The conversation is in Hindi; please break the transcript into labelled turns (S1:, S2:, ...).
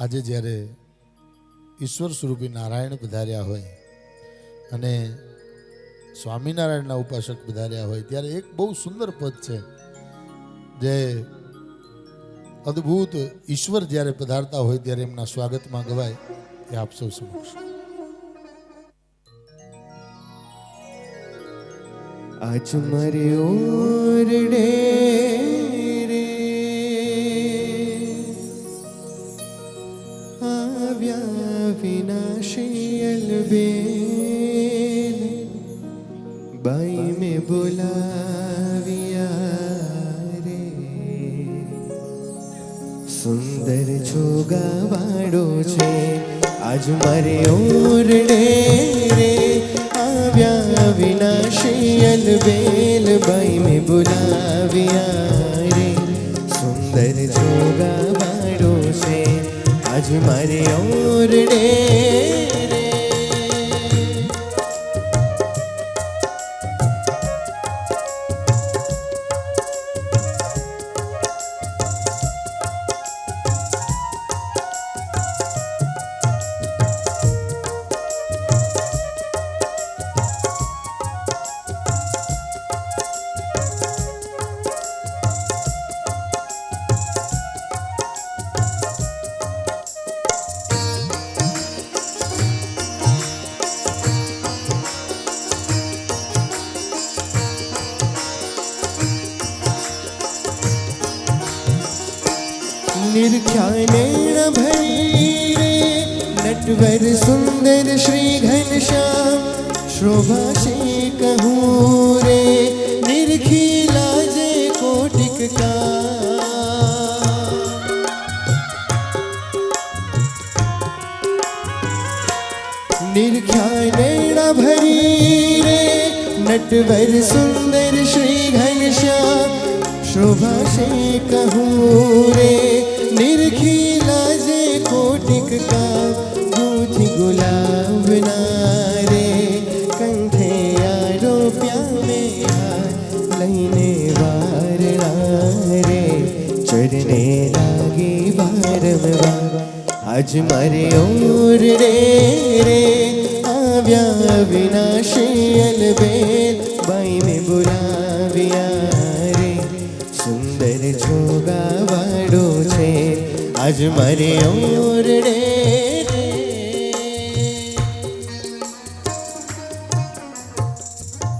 S1: આજે જ્યારે ઈશ્વર સ્વરૂપી નારાયણ પધાર્યા હોય અને સ્વામિનારાયણના ઉપાસક પધાર્યા હોય, ત્યારે એક બહુ સુંદર પદ છે જે અદ્ભુત ઈશ્વર જ્યારે પધારતા હોય ત્યારે એમના સ્વાગતમાં ગવાય એ આપ સૌ સમક્ષ.
S2: આજ મરે ઓરડે રે આવ્યા વિનાશીયલ બેન બાઈ મેં બોલાવ્યા રે સુંદર છોગાવાડો છે આજ મારે ઓરડે રે આવ્યા વિનાશીયલ બેલ બાઈ મેં બોલાવ્યા રે સુંદર છોગાવાડો છે आज मारे और डे। निर्ख्याण भरीरे नटवर सुन्दर श्रीघनश्याम, शोभा कहूरे निर्खी लाजे कोटिक का। निर्ख्यानेन भरीरे नटवर सुन्दर श्रीघनश्याम, शोभा से कहूरे निरखी लाजे कोटिक का बूझ गुलाब नारे, कंठे यारो प्यामे यार लहने वार नारे, चढ़ने लागे बार बार आज मरे और रे रे, आव्या विनाशी अलबेल, बाई में बुरा ઓરડો ગાવાડો છે. આજ મારે ઓરડે